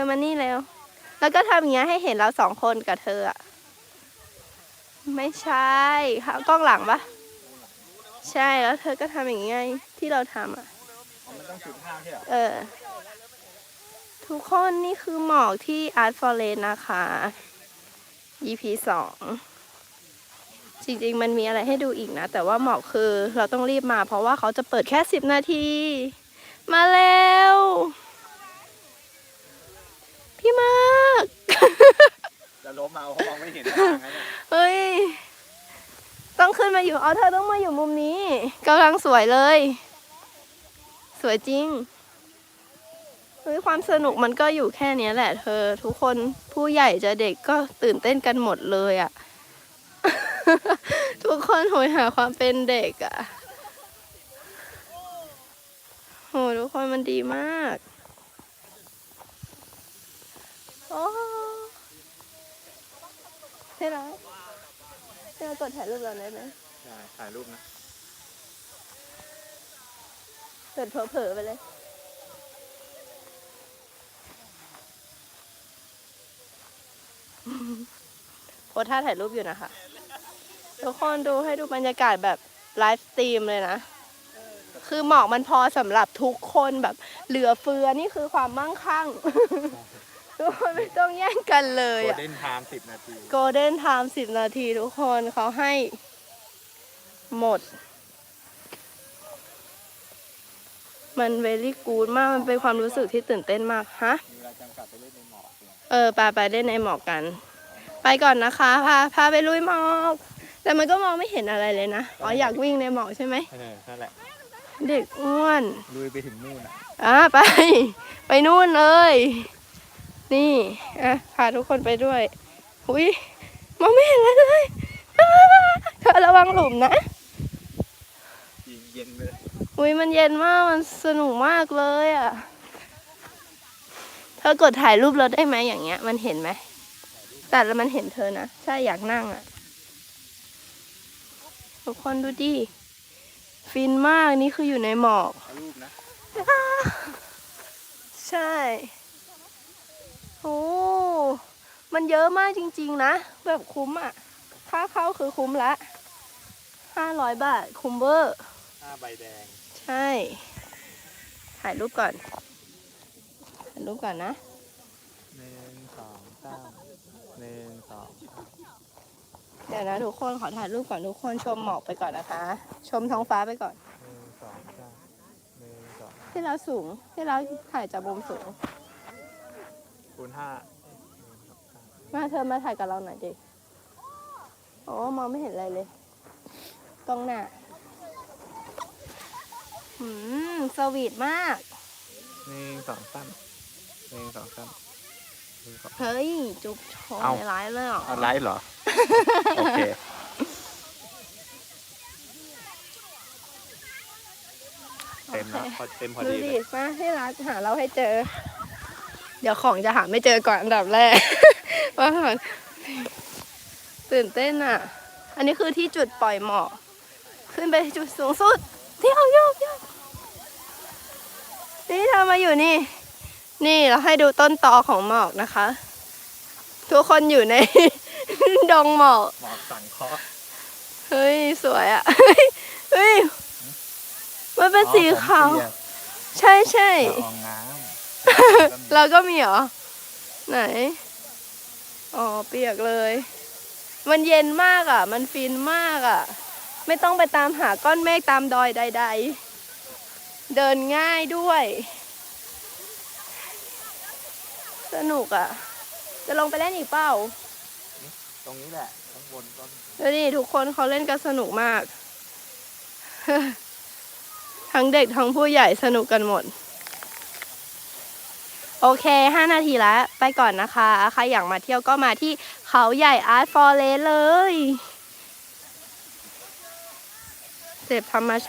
อมานี่แล้ว แล้วก็ทำอย่างเงี้ยให้เห็นเราสองคนกับเธออะไม่ใช่ค่ะกล้องหลังปะใช่แล้วเธอก็ทำอย่างเงี้ยที่เราทำอะอ๋อมันต้องจุดห้าใช่เหรอเออ ทุกคนนี่คือหมอกที่ Art Forest นะคะ EP สองจริงๆ มันมีอะไรให้ดูอีกนะ แต่ว่าหมอกคือเราต้องรีบมา เพราะว่าเขาจะเปิดแค่สิบนาที มาแล้ว พี่มากจะล้มเอาเขามองไม่เห็นทางนะเนี่ยเฮ้ย ต้องขึ้นมาอยู่เอาเธอต้องมาอยู่มุมนี้กำลังสวยเลย สวยจริงเฮ้ยความสนุกมันก็อยู่แค่เนี้ยแหละเธอ ทุกคนผู้ใหญ่จะเด็กก็ตื่นเต้นกันหมดเลยอะ่ะ ทุกคนโหยหาความเป็นเด็กอะ่ะโหทุกคนมันดีมาก โอ้ใช่แล้วใช่แล้วกดถ่ายรูปเราได้ไหมใช่ถ่ายรูปนะกดเผลอๆไปเลย โพสท่าถ่ายรูปอยู่นะคะ ทุกคนดูให้ดูบรรยากาศแบบไลฟ์สตรีมเลยนะ คือหมอกมันพอสำหรับทุกคนแบบเหลือเฟือนี่คือความมั่งคั่ง ทุกคนไม่ต้องแย่งกันเลยโกลอะ เด้นไทม์สิบนาที โกลเด้นไทม์สิบนาทีทุกคนเขาให้หมด มันเวลี่กูดมาก มันเป็นความรู้สึกที่ตื่นเต้นมาก ฮะ มีเวลาจำกัดไปเล่นในหมอกเนี่ยเออ ไปไปเล่นในหมอกกัน ไปก่อนนะคะ พาพาไปลุยหมอก แต่มันก็มองไม่เห็นอะไรเลยนะ อ๋อ อยากวิ่งในหมอกใช่ไหม เออนั่นแหละ เด็กอ้วน ลุยไปถึงนู่นอะ อะไป ไปนู่นเลย นี่อะพาทุกคนไปด้วยหุยมองไม่เห็นอะไรเลยอ่าเธอระวังหลุมนะยิงเย็นไปเลยหุยมันเย็นมากมันสนุกมากเลยอะเธอกดถ่ายรูปเราได้ไหมอย่างเงี้ย มันเห็นไหมแต่แล้วมันเห็นเธอนะใช่อยากนั่งอะทุกคนดูดิฟินมากนี่คืออยู่ในหมอกถ่ายรูปนะใช่โอ้ มันเยอะมากจริง ๆ นะ แบบคุ้มอะ ค่าเข้าคือคุ้มละห้าร้อยบาท คุ้มเวอร์หน้าใบแดง ใช่ ถ่ายรูปก่อน ถ่ายรูปก่อนนะหนึ่งสองสามหนึ่งสองสามเดี๋ยวนะทุกคนขอถ่ายรูปก่อนทุกคนชมหมอกไปก่อนนะคะ ชมท้องฟ้าไปก่อนหนึ่งสองสามหนึ่งสองที่เราสูงที่เราถ่ายจากมุมสูงคูณห้า มาเธอมาถ่ายกับเราหน่อยดิโอ้มองไม่เห็นอะไรเลยกล้องหน้าอืมสวีทมาก หนึ่งสองสามหนึ่งสองสามหนึ่งสอง เฮ้ย จุ๊บโชว์เอ้า ในไลฟ์เลยเหรอเอาไลฟ์เหรอ โอเค เต็มแล้วพอเต็มพอดูดีเลดิยมาให้ร้านหาเราให้เจอ เดี๋ยวของจะหาไม่เจอก่อนอันดับแรกว่าก่อนตื่นเต้นอะ อันนี้คือที่จุดปล่อยหมอกขึ้นไปจุดสูงสุดเที่ยวโยกโยกนี่เธอมาอยู่นี่ นี่เราให้ดูต้นตอของหมอกนะคะ ทุกคนอยู่ใน ดงหมอกหมอกสังเคราะห์เฮ้ย สวยอะ เฮ้ยเฮ้ยมันเป็นสีขาวอ๋อผมเปียกใช่ใช่ละอองน้ำเราก็มีเหรอ ไหน อ๋อเปียกเลย มันเย็นมากอะ มันฟินมากอะ ไม่ต้องไปตามหาก้อนเมฆตามดอยใด ๆ เดินง่ายด้วย สนุกอะ จะลงไปเล่นอีกเปล่า ตรงนี้แหละข้างบนต้นแล้วนี่ทุกคนเขาเล่นกันสนุกมาก ทั้งเด็กทั้งผู้ใหญ่สนุกกันหมด โอเค 5 นาทีแล้ว ไปก่อนนะคะ ใครอยากมาเที่ยวก็มาที่เขาใหญ่อาร์ตฟอร์เรสเลยเสพธรรมชาติ